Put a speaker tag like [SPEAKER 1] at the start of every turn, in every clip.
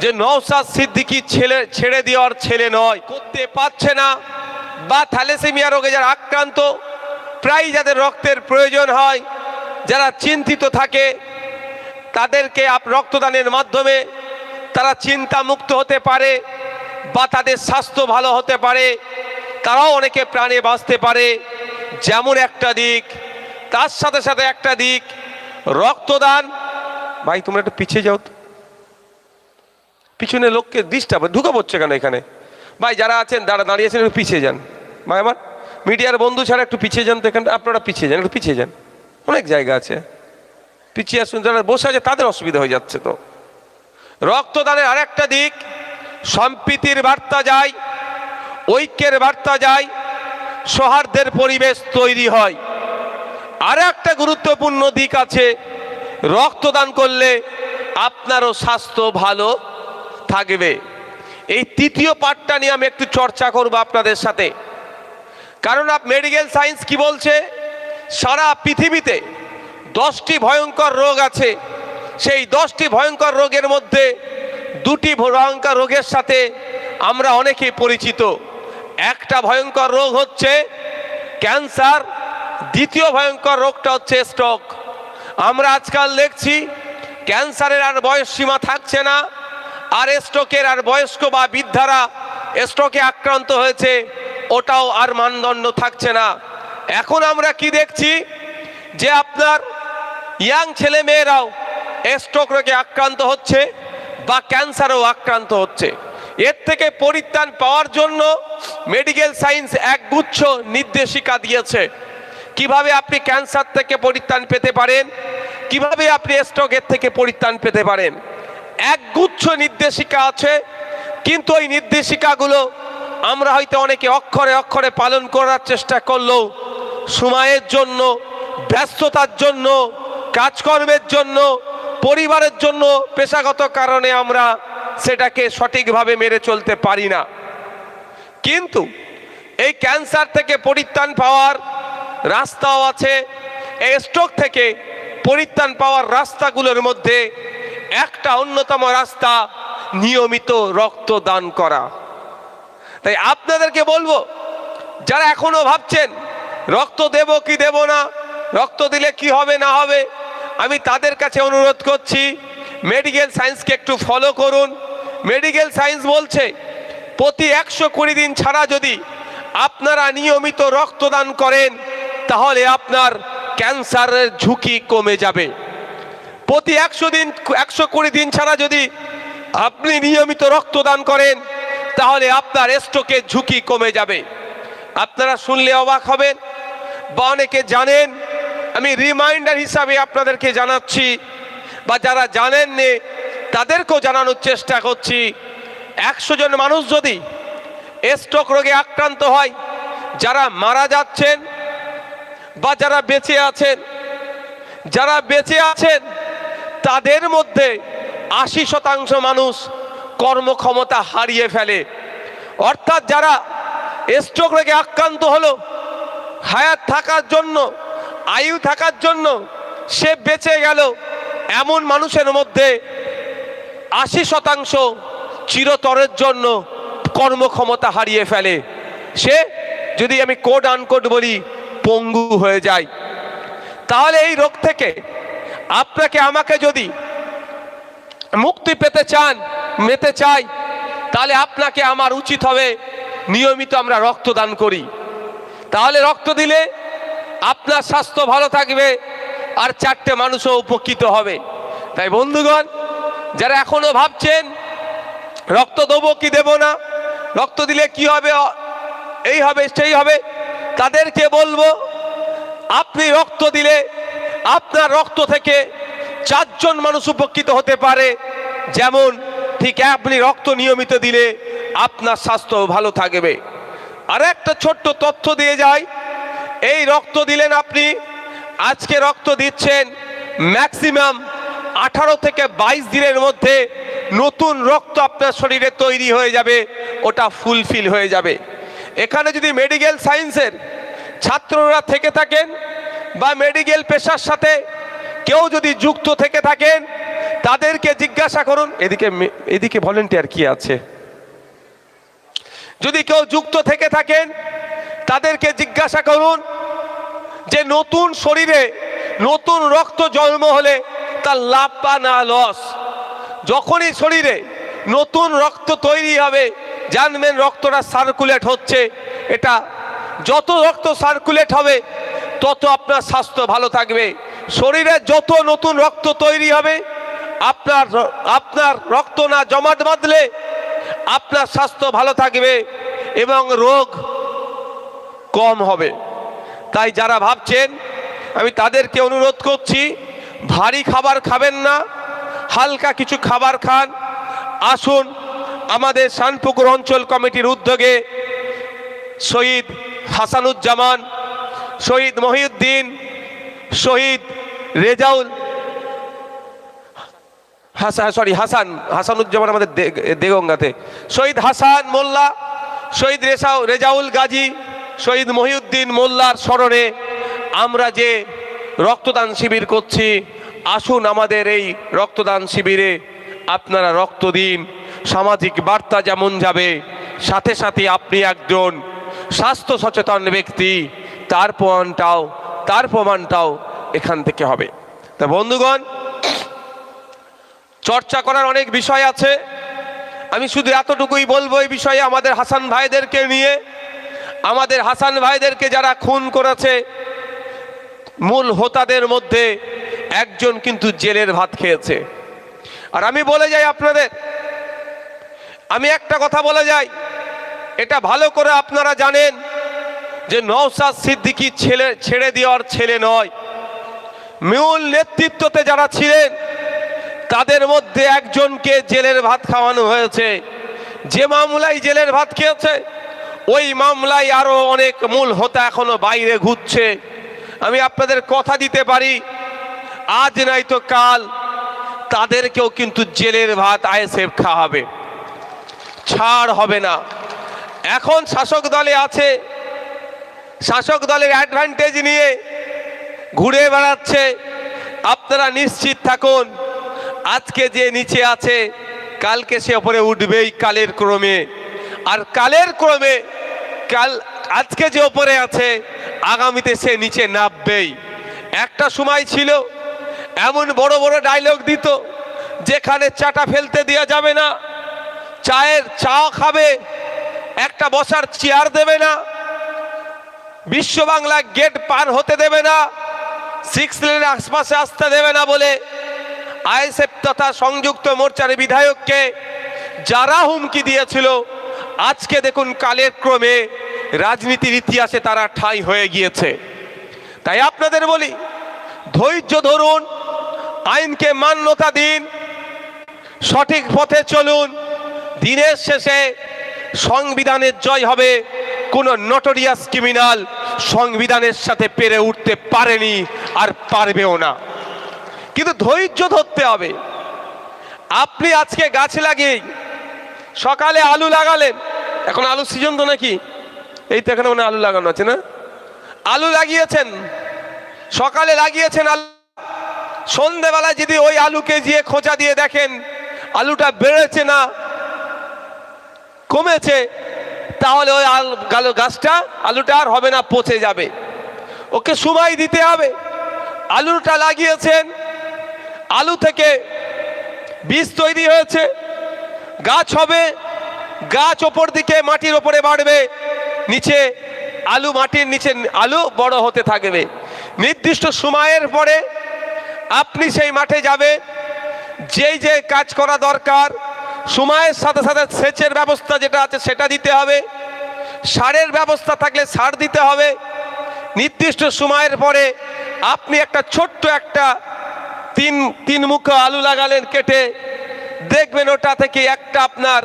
[SPEAKER 1] যে নওসাদ সিদ্দিকি ছেলে, ছেড়ে দেওয়ার ছেলে নয়, করতে পারছে না। বা থ্যালেসেমিয়া রোগে যারা আক্রান্ত, প্রায় যাদের রক্তের প্রয়োজন হয়, যারা চিন্তিত থাকে, তাদেরকে আপ, রক্তদানের মাধ্যমে তারা চিন্তা মুক্ত হতে পারে বা তাদের স্বাস্থ্য ভালো হতে পারে, তারাও অনেকে প্রাণে বাঁচতে পারে। যেমন একটা দিক, তার সাথে সাথে একটা দিক, রক্তদান। ভাই, তোমরা একটু পিছিয়ে যাও পিছনে লোককে ডিস্টার্ব ঢুকে পড়ছে কেন এখানে? ভাই, যারা আছেন, দাঁড়া দাঁড়িয়েছেন একটু পিছিয়ে যান। ভাই, আমার মিডিয়ার বন্ধু ছাড়া একটু পিছিয়ে যান তো এখানে আপনারা পিছিয়ে যান, একটু পিছিয়ে যান। অনেক জায়গা আছে। পিছিয়ে আসুন, যারা বসে আছে, তাদের অসুবিধা হয়ে যাচ্ছে তো। রক্তদানের আরেকটা দিক, সম্প্রীতির বার্তা যায়, ঐক্যের বার্তা যায়, সৌহার্দ্যের পরিবেশ তৈরি হয়। আর একটা গুরুত্বপূর্ণ দিক আছে, রক্তদান করলে আপনারও স্বাস্থ্য ভালো থাকবে। এই তৃতীয় পার্টটা নিয়ে আমি একটু চর্চা করব আপনাদের সাথে। কারণ আপ মেডিকেল সায়েন্স কি বলছে? সারা পৃথিবীতে দশটি ভয়ঙ্কর রোগ আছে। সেই দশটি ভয়ঙ্কর রোগের মধ্যে দুটি ভয়ঙ্কর রোগের সাথে আমরা অনেকেই পরিচিত। একটা ভয়ঙ্কর রোগ হচ্ছে ক্যান্সার, দ্বিতীয় ভয়ঙ্কর রোগটা হচ্ছে স্ট্রোক। আমরা আজকাল দেখছি ক্যান্সারের আর বয়স সীমা থাকছে না। আর স্ট্রোকের আর বয়স্ক বা বৃদ্ধারা স্ট্রোকে আক্রান্ত হয়েছে, ওটাও আর মানদণ্ড থাকছে না। এখন আমরা কি দেখছি? যে আপনার ইয়াং ছেলে মেয়েরাও স্ট্রোক রোগে আক্রান্ত হচ্ছে বা ক্যান্সারও আক্রান্ত হচ্ছে। এর থেকে পরিত্রাণ পাওয়ার জন্য মেডিকেল সায়েন্স একগুচ্ছ নির্দেশিকা দিয়েছে। কীভাবে আপনি ক্যান্সার থেকে পরিত্রাণ পেতে পারেন? কীভাবে আপনি স্ট্রোকের থেকে পরিত্রাণ পেতে পারেন? একগুচ্ছ নির্দেশিকা আছে, কিন্তু ওই নির্দেশিকাগুলো আমরা হয়তো অনেকে অক্ষরে অক্ষরে পালন করার চেষ্টা করলেও সময়ের জন্য, ব্যস্ততার জন্য, কাজকর্মের জন্য, পরিবারের জন্য পেশাগত কারণে আমরা সেটাকে সঠিকভাবে মেরে চলতে পারি না। কিন্তু এই ক্যান্সার থেকে পরিত্রাণ পাওয়ার রাস্তাও আছে, এই স্ট্রোক থেকে পরিত্রাণ পাওয়ার রাস্তাগুলোর মধ্যে একটা অন্যতম রাস্তা নিয়মিত রক্তদান করা। তাই আপনাদেরকে বলব, যারা এখনও ভাবছেন রক্ত দেব কি দেব না, রক্ত দিলে কি হবে না হবে, আমি তাদের কাছে অনুরোধ করছি মেডিকেল সায়েন্সকে একটু ফলো করুন। মেডিকেল সায়েন্স বলছে, প্রতি একশো কুড়ি দিন ছাড়া যদি আপনারা নিয়মিত রক্তদান করেন, তাহলে আপনার ক্যান্সারের ঝুঁকি কমে যাবে। প্রতি একশো দিন, একশো কুড়ি দিন ছাড়া যদি আপনি নিয়মিত রক্তদান করেন, তাহলে আপনার স্ট্রোকের ঝুঁকি কমে যাবে। আপনারা শুনলে অবাক হবেন বা অনেকে জানেন, আমি রিমাইন্ডার হিসাবে আপনাদেরকে জানাচ্ছি বা যারা জানেন নে তাদেরকেও জানানোর চেষ্টা করছি। একশো জন মানুষ যদি স্ট্রোক রোগে আক্রান্ত হয়, যারা মারা যাচ্ছেন বা যারা বেঁচে আছেন, যারা বেঁচে আছেন তাদের মধ্যে আশি শতাংশ মানুষ কর্মক্ষমতা হারিয়ে ফেলে। অর্থাৎ যারা স্ট্রোক রোগে আক্রান্ত হলো, হায়াত থাকার জন্য, আয়ু থাকার জন্য সে বেঁচে গেল এমন মানুষের মধ্যে আশি শতাংশ চিরতরের জন্য কর্মক্ষমতা হারিয়ে ফেলে। সে, যদি আমি কোড আনকোড বলি, পঙ্গু হয়ে যায়। তাহলে এই রোগ থেকে আপনাকে, আমাকে যদি মুক্তি পেতে চান, মেতে চাই, তাহলে আপনাকে আমার উচিত হবে নিয়মিত আমরা রক্তদান করি। তাহলে রক্ত দিলে আপনার স্বাস্থ্য ভালো থাকবে আর চারটে মানুষও উপকৃত হবে। তাই বন্ধুগণ, যারা এখনও ভাবছেন, রক্ত দেবো কি দেব না, রক্ত দিলে কি হবে, এই হবে, সেই হবে, তাদেরকে বলব, আপনি রক্ত দিলে আপনার রক্ত থেকে চারজন মানুষ উপকৃত হতে পারে। যেমন, ঠিক আপনি রক্ত নিয়মিত দিলে আপনার স্বাস্থ্য ভালো থাকবে। আর একটা ছোট্ট তথ্য দিয়ে যায় এই রক্ত দিলেন আপনি, আজকে রক্ত দিচ্ছেন ম্যাক্সিমাম আঠারো থেকে বাইশ দিনের মধ্যে নতুন রক্ত আপনার শরীরে তৈরি হয়ে যাবে, ওটা ফুলফিল হয়ে যাবে। এখানে যদি মেডিকেল সায়েন্সের ছাত্ররা থেকে থাকেন বা মেডিকেল পেশার সাথে কেউ যদি যুক্ত থেকে থাকেন, তাদেরকে জিজ্ঞাসা করুন, এদিকে এদিকে ভলেন্টিয়ার কি আছে? যদি কেউ যুক্ত থেকে থাকেন, তাদেরকে জিজ্ঞাসা করুন যে নতুন শরীরে নতুন রক্ত জন্ম হলে তার লাভ বা না লস যখনই শরীরে নতুন রক্ত তৈরি হবে, জানবেন রক্তটা সার্কুলেট হচ্ছে। এটা যত রক্ত সার্কুলেট হবে তত আপনার স্বাস্থ্য ভালো থাকবে। শরীরে যত নতুন রক্ত তৈরি হবে, আপনার আপনার রক্ত না জমাট বাঁধলে আপনার স্বাস্থ্য ভালো থাকবে এবং রোগ কম হবে। তাই যারা ভাবছেন, আমি তাদেরকে অনুরোধ করছি, ভারী খাবার খাবেন না, হালকা কিছু খাবার খান। আসুন আমাদের শানপুকুর অঞ্চল কমিটির উদ্যোগে শহীদ হাসানুজ্জামান শহীদ মহিউদ্দিন, শহীদ রেজাউল, হাসান সরি হাসান, হাসানুজ্জামান আমাদের দেগঙ্গাতে। শহীদ হাসান মোল্লা, শহীদ রেসাউ, রেজাউল গাজী, শহীদ মহিউদ্দিন মোল্লার স্মরণে আমরা যে রক্তদান শিবির করছি, আসুন আমাদের এই রক্তদান শিবিরে আপনারা রক্ত দিন, সামাজিক বার্তা যেমন যাবে, সাথে সাথে আপনি একজন স্বাস্থ্য সচেতন ব্যক্তি তার প্রমাণটাও তার প্রমাণটাও এখান থেকে হবে। তা বন্ধুগণ, চর্চা করার অনেক বিষয় আছে। আমি শুধু এতটুকুই বলব এই বিষয়ে আমাদের হাসান ভাইদেরকে নিয়ে। আমাদের হাসান ভাইদেরকে যারা খুন করেছে, মূল হোতাদের মধ্যে একজন কিন্তু জেলের ভাত খেয়েছে। আর আমি বলে যাই আপনাদের, আমি একটা কথা বলে যাই, এটা ভালো করে আপনারা জানেন। যে নওসাদ সিদ্দিকি ছেলে, ছেড়ে দেওয়ার ছেলে নয়। মূল নেতৃত্বতে যারা ছিলেন, তাদের মধ্যে একজনকে জেলের ভাত খাওয়ানো হয়েছে। যে মামলায় জেলের ভাত খেয়েছে, ওই মামলায় আরও অনেক মূল হোতা এখনও বাইরে ঘুরছে। আমি আপনাদের কথা দিতে পারি, আজ নাই তো কাল, তাদেরকেও কিন্তু জেলের ভাত আইএসএফ খাওয়াবে। ছাড় হবে না। এখন শাসক দলে আছে শাসক দলের অ্যাডভান্টেজ নিয়ে ঘুরে বেড়াচ্ছে। আপনারা নিশ্চিত থাকুন, আজকে যে নিচে আছে, কালকে সে ওপরে উঠবেই কালের ক্রমে। আর কালের ক্রমে কাল, আজকে যে ওপরে আছে, আগামীতে সে নিচে নামবেই। একটা সময় ছিল, এমন বড় বড় ডায়লগ দিত, যেখানে চাটা ফেলতে দেওয়া যাবে না, চায়ের চা খাবে, একটা বসার চেয়ার দেবে না বিশ্ব বাংলা গেট পার হতে দেবে না সিক্স লেনের আশপাশে আসতে দেবে না বলে আইএসএফ তথা সংযুক্ত মোর্চার বিধায়ককে যারা হুমকি দিয়েছিল, আজকে দেখুন কালের ক্রমে রাজনীতির ইতিহাসে তারা ঠাঁই হয়ে গিয়েছে। তাই আপনাদের বলি, ধৈর্য ধরুন, আইনকে মান্যতা দিন, সঠিক পথে চলুন, দিনের শেষে সংবিধানের জয় হবে কোনো নটোরিয়াস ক্রিমিনাল সংবিধানের সাথে পেরে উঠতে পারেনি আর পারবেও না। কিন্তু ধৈর্য ধরতে হবে। আপনি আজকে গাছ লাগিয়ে সকালে আলু লাগালেন। এখন আলু সিজন তো নাকি? এই তো এখানে মনে আলু লাগানো আছে না? আলু লাগিয়েছেন। সকালে লাগিয়েছেন আলু। সন্ধেবেলায় যদি ওই আলুকে গিয়ে খোঁচা দিয়ে দেখেন, আলুটা বেড়েছে না, কমেছে তাহলে ওই আল গাছটা আলুটা আর হবে না, পচে যাবে। ওকে সময় দিতে হবে। আলুটা লাগিয়েছেন। আলু থেকে বীজ তৈরি হয়েছে। গাছ হবে। গাছ ওপর দিকে মাটির ওপরে বাড়বে। নিচে আলু মাটির নিচে আলু বড় হতে থাকবে। নির্দিষ্ট সময়ের পরে আপনি সেই মাঠে যাবে যেই যে কাজ করা দরকার সময়ের সাথে সাথে সেচের ব্যবস্থা যেটা আছে সেটা দিতে হবে। সারের ব্যবস্থা থাকলে সার দিতে হবে। নির্দিষ্ট সময়ের পরে আপনি একটা ছোট্ট একটা তিন তিন মুখ আলু লাগালেন কেটে, দেখবেন ওটা থেকে একটা আপনার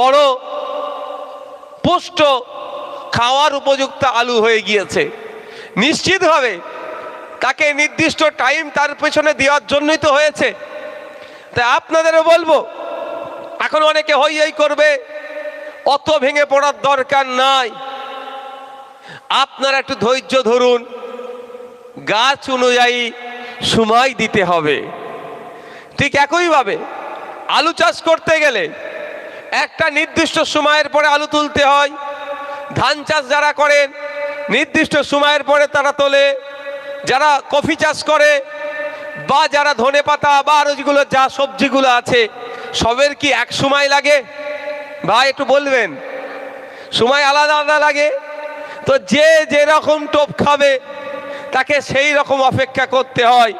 [SPEAKER 1] বড় পুষ্ট খাওয়ার উপযুক্ত আলু হয়ে গিয়েছে। নিশ্চিতভাবে তাকে নির্দিষ্ট টাইম তার পেছনে দেওয়ার জন্যই তো হয়েছে। তাই আপনাদেরও বলব এখন অনেকে হই হই করবে, অত ভেঙে পড়ার দরকার নাই। আপনারা একটু ধৈর্য ধরুন, গাছ অনুযায়ী সময় দিতে হবে। ঠিক একইভাবে আলু চাষ করতে গেলে একটা নির্দিষ্ট সময়ের পরে আলু তুলতে হয়। ধান চাষ যারা করেন, নির্দিষ্ট সময়ের পরে তারা তোলে। যারা কফি চাষ করে, বা যারা ধনে পাতা বা আরও যেগুলো যা সবজিগুলো আছে সবের কি এক সময় লাগে? ভাই, একটু বলবেন? সময় আলাদা আলাদা লাগে। তো যে যেরকম টোপ খাবে, তাকে সেই রকম অপেক্ষা করতে হয়।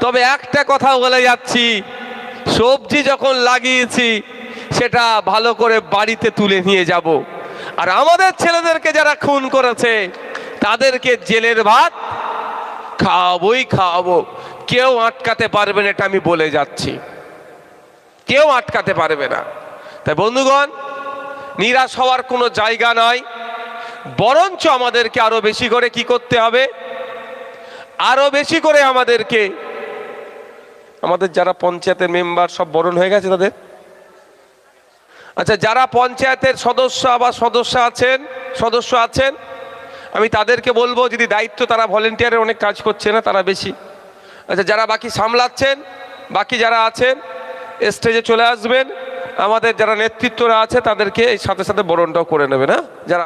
[SPEAKER 1] তবে একটা কথা বলে যাচ্ছি, সবজি যখন লাগিয়েছি, সেটা ভালো করে বাড়িতে তুলে নিয়ে যাব। আর আমাদের ছেলেদেরকে যারা খুন করেছে, তাদেরকে জেলের ভাত খাওয়াবোই খাওয়াবো। কেউ আটকাতে পারবে না, এটা আমি বলে যাচ্ছি। কেউ আটকাতে পারবে না। তাই বন্ধুগণ, নিরাশ হওয়ার কোনো জায়গা নয় বরঞ্চ আমাদেরকে আরও বেশি করে কি করতে হবে? আরও বেশি করে আমাদেরকে, আমাদের যারা পঞ্চায়েতের মেম্বার সব বরণ হয়ে গেছে তাদের? আচ্ছা যারা পঞ্চায়েতের সদস্য বা সদস্য আছেন সদস্য আছেন, আমি তাদেরকে বলব, যদি দায়িত্ব তারা ভলেন্টিয়ারের অনেক কাজ করছে না, তারা বেশি। আচ্ছা যারা বাকি সামলাচ্ছেন, বাকি যারা আছেন স্টেজে চলে আসবেন। আমাদের যারা নেতৃত্বরা আছে, তাদেরকে এই সাথে সাথে বরণটাও করে নেবেন না যারা